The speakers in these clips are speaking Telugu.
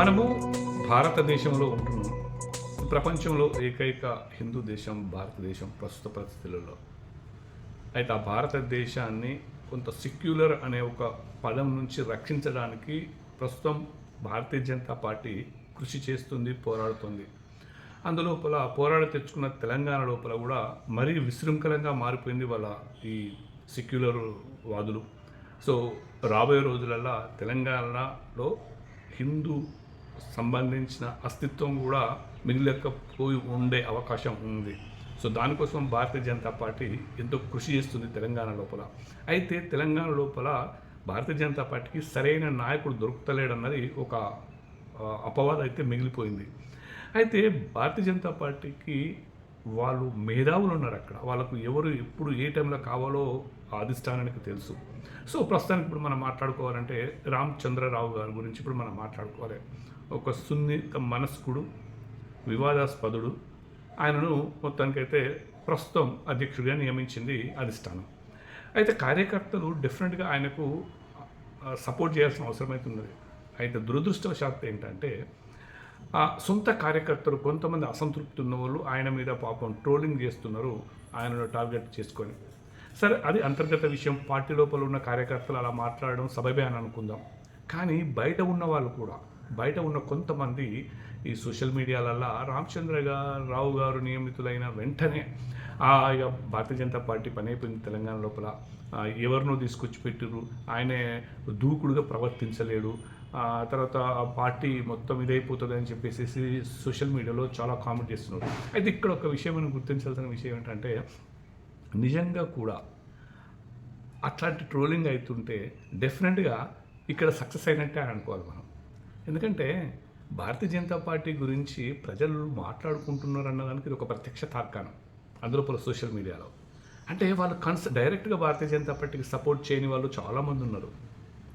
మనము భారతదేశంలో ఉంటున్నాం. ప్రపంచంలో ఏకైక హిందూ దేశం భారతదేశం ప్రస్తుత పరిస్థితులలో. అయితే ఆ భారతదేశాన్ని కొంత సెక్యులర్ అనే ఒక పదం నుంచి రక్షించడానికి ప్రస్తుతం భారతీయ జనతా పార్టీ కృషి చేస్తుంది పోరాడుతుంది. అందులోపల పోరాడ తెచ్చుకున్న తెలంగాణ లోపల కూడా మరీ విశృంఖలంగా మారిపోయింది వాళ్ళ ఈ సెక్యులర్ వాదులు. సో రాబోయే రోజులలో తెలంగాణలో హిందూ సంబంధించిన అస్తిత్వం కూడా మిగిలకపోయి ఉండే అవకాశం ఉంది. సో దానికోసం భారతీయ జనతా పార్టీ ఎంతో కృషి చేస్తుంది తెలంగాణ లోపల. అయితే తెలంగాణ లోపల భారతీయ జనతా పార్టీకి సరైన నాయకుడు దొరుకుతలేడన్నది ఒక అపవాదం అయితే మిగిలిపోయింది. అయితే భారతీయ జనతా పార్టీకి వాళ్ళు మేధావులు ఉన్నారు అక్కడ. వాళ్ళకు ఎవరు ఎప్పుడు ఏ టైంలో కావాలో అధిష్టానానికి తెలుసు. సో ప్రస్తుతానికి ఇప్పుడు మనం మాట్లాడుకోవాలంటే రామచంద్రరావు గారి గురించి ఇప్పుడు మనం మాట్లాడుకోవాలి. ఒక సున్నిత మనస్కుడు వివాదాస్పదుడు. ఆయనను మొత్తానికైతే ప్రస్తుతం అధ్యక్షుడిగా నియమించింది అధిష్టానం. అయితే కార్యకర్తలు డెఫినెట్గా ఆయనకు సపోర్ట్ చేయాల్సిన అవసరం అయితే ఉన్నది అయితే దురదృష్టవశాత్తు ఏంటంటే ఆ సొంత కార్యకర్తలు కొంతమంది అసంతృప్తి ఉన్న వాళ్ళు ఆయన మీద పాపం ట్రోలింగ్ చేస్తున్నారు ఆయనను టార్గెట్ చేసుకొని. సరే అది అంతర్గత విషయం. పార్టీ లోపల ఉన్న కార్యకర్తలు అలా మాట్లాడడం సబబే అని అనుకుందాం. కానీ బయట ఉన్న వాళ్ళు కూడా బయట ఉన్న కొంతమంది ఈ సోషల్ మీడియాలల్లో రామచంద్ర గారు రావు గారు నియమితులైన వెంటనే ఆ ఇక భారతీయ జనతా పార్టీ పని అయిపోయింది తెలంగాణ లోపల. ఎవరినో తీసుకొచ్చి పెట్టిరు ఆయనే దూకుడుగా ప్రవర్తించలేడు. తర్వాత ఆ పార్టీ మొత్తం ఇదైపోతుంది అని చెప్పేసి సోషల్ మీడియాలో చాలా కామెంట్ చేస్తున్నారు. అయితే ఇక్కడ ఒక విషయం మనం గుర్తించాల్సిన విషయం ఏంటంటే నిజంగా కూడా అట్లాంటి ట్రోలింగ్ అవుతుంటే డెఫినెట్గా ఇక్కడ సక్సెస్ అయినట్టే అని అనుకోవాలి మనం. ఎందుకంటే భారతీయ జనతా పార్టీ గురించి ప్రజలు మాట్లాడుకుంటున్నారు అన్నదానికి ఇది ఒక ప్రత్యక్ష తార్కాణం. అందులో పలు సోషల్ మీడియాలో. అంటే వాళ్ళు కన్స్ డైరెక్ట్గా భారతీయ జనతా పార్టీకి సపోర్ట్ చేయని వాళ్ళు చాలామంది ఉన్నారు.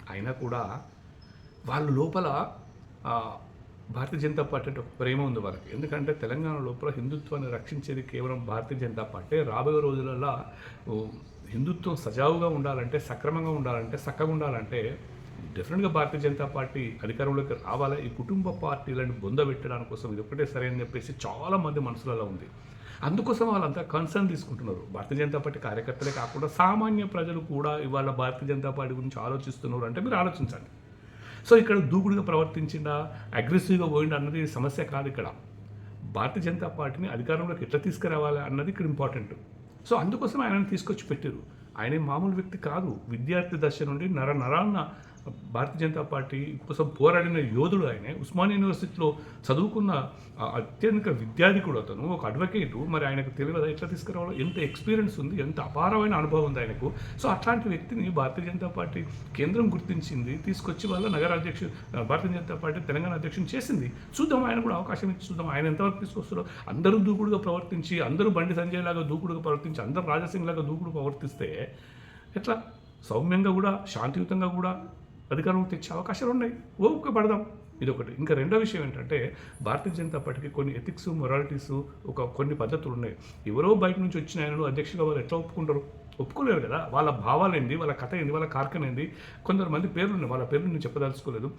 అయినా కూడా వాళ్ళ లోపల భారతీయ జనతా పార్టీ అంటే ఒక ప్రేమ ఉంది వాళ్ళకి. ఎందుకంటే తెలంగాణ లోపల హిందుత్వాన్ని రక్షించేది కేవలం భారతీయ జనతా పార్టీ. రాబోయే రోజులలో హిందుత్వం సజావుగా ఉండాలంటే సక్రమంగా ఉండాలంటే చక్కగా ఉండాలంటే డెఫినెట్గా భారతీయ జనతా పార్టీ అధికారంలోకి రావాలి? ఈ కుటుంబ పార్టీలను బొందబెట్టడానికి కోసం ఇది ఒకటే సరే అని చెప్పేసి చాలామంది మనసులలో ఉంది. అందుకోసం వాళ్ళంతా కన్సర్న్ తీసుకుంటున్నారు. భారతీయ జనతా పార్టీ కార్యకర్తలే కాకుండా సామాన్య ప్రజలు కూడా ఇవాళ భారతీయ జనతా పార్టీ గురించి ఆలోచిస్తున్నారు అంటే మీరు ఆలోచించండి. సో ఇక్కడ దూకుడుగా ప్రవర్తించిందా? అగ్రెసివ్గా పోయిండా అన్నది సమస్య కాదు ఇక్కడ. భారతీయ జనతా పార్టీని అధికారంలోకి ఎట్లా తీసుకురావాలి అన్నది ఇక్కడ ఇంపార్టెంట్ సో అందుకోసం ఆయనను తీసుకొచ్చి పెట్టారు. ఆయన మామూలు వ్యక్తి కాదు. విద్యార్థి దశ నుండి నర నరాన్న భారతీయ జనతా పార్టీ కోసం పోరాడిన యోధుడు ఆయన. ఉస్మానియా యూనివర్సిటీలో చదువుకున్న అత్యధిక విద్యాధికుడు అతను ఒక అడ్వకేటు మరి ఆయనకు తెలియదు ఎట్లా తీసుకురావాలో? ఎంత ఎక్స్పీరియన్స్ ఉంది? ఎంత అపారమైన అనుభవం ఉంది ఆయనకు. సో అట్లాంటి వ్యక్తిని భారతీయ జనతా పార్టీ కేంద్రం గుర్తించింది. తీసుకొచ్చి వాళ్ళ నగర అధ్యక్షుడు భారతీయ జనతా పార్టీ తెలంగాణ అధ్యక్షుని చేసింది. చూద్దాం ఆయన కూడా అవకాశం ఇచ్చి చూద్దాం. ఆయన ఎంతవరకు తీసుకొస్తారో? అందరూ దూకుడుగా ప్రవర్తించి అందరూ బండి సంజయ్ లాగా దూకుడుగా ప్రవర్తించి అందరూ రాజసింగ్ లాగా దూకుడు ప్రవర్తిస్తే ఎట్లా? సౌమ్యంగా కూడా శాంతియుతంగా కూడా అధికారం తెచ్చే అవకాశాలు ఉన్నాయి. ఓపిక పడదాం. ఇదొకటి. ఇంకా రెండో విషయం ఏంటంటే భారతీయ జనతా పార్టీకి కొన్ని ఎథిక్స్ మొరాలిటీస్ ఒక కొన్ని పద్ధతులు ఉన్నాయి. ఎవరో బయట నుంచి వచ్చిన ఆయనను అధ్యక్షుగా వాళ్ళు ఎట్లా ఒప్పుకుంటారు? ఒప్పుకోలేరు కదా. వాళ్ళ భావాలు ఏంది వాళ్ళ కథ ఏంది వాళ్ళ కార్కన్ ఏంది కొందరు మంది పేర్లు ఉన్నాయి వాళ్ళ పేర్లు నేను చెప్పదలుచుకోలేదు.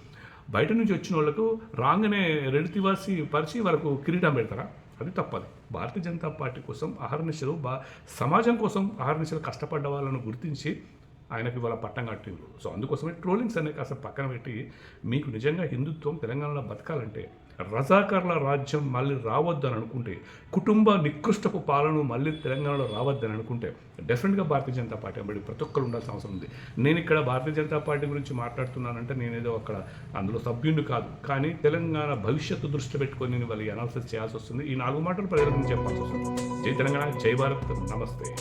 బయట నుంచి వచ్చిన వాళ్ళకు రాగానే రెడ్డి తివాసి పరిచి వాళ్ళకు కిరీటం పెడతారా? అది తప్పదు. భారతీయ జనతా పార్టీ కోసం అహర్నిశలు బా సమాజం కోసం అహర్నిశలు కష్టపడ్డ వాళ్ళను గుర్తించి ఆయనకి ఇవాళ పట్టం కట్టిండ్రు. సో అందుకోసమే ట్రోలింగ్స్ అనే కాస్త పక్కన పెట్టి మీకు నిజంగా హిందుత్వం తెలంగాణలో బతకాలంటే రజాకర్ల రాజ్యం మళ్ళీ రావద్దని అనుకుంటే కుటుంబ నికృష్టపు పాలన మళ్ళీ తెలంగాణలో రావద్దని అనుకుంటే డెఫినెట్గా భారతీయ జనతా పార్టీ బట్టి ప్రతి ఒక్కరు ఉండాల్సిన అవసరం ఉంది. నేను ఇక్కడ భారతీయ జనతా పార్టీ గురించి మాట్లాడుతున్నానంటే నేనేదో అక్కడ అందులో సభ్యుడిని కాదు. కానీ తెలంగాణ భవిష్యత్తు దృష్టి పెట్టుకొని నేను వాళ్ళు అనాలిసిస్ చేయాల్సి వస్తుంది. ఈ నాలుగు మాటలు ప్రజలకు చెప్పాల్సి వస్తుంది. జై తెలంగాణ జై భారత్ నమస్తే.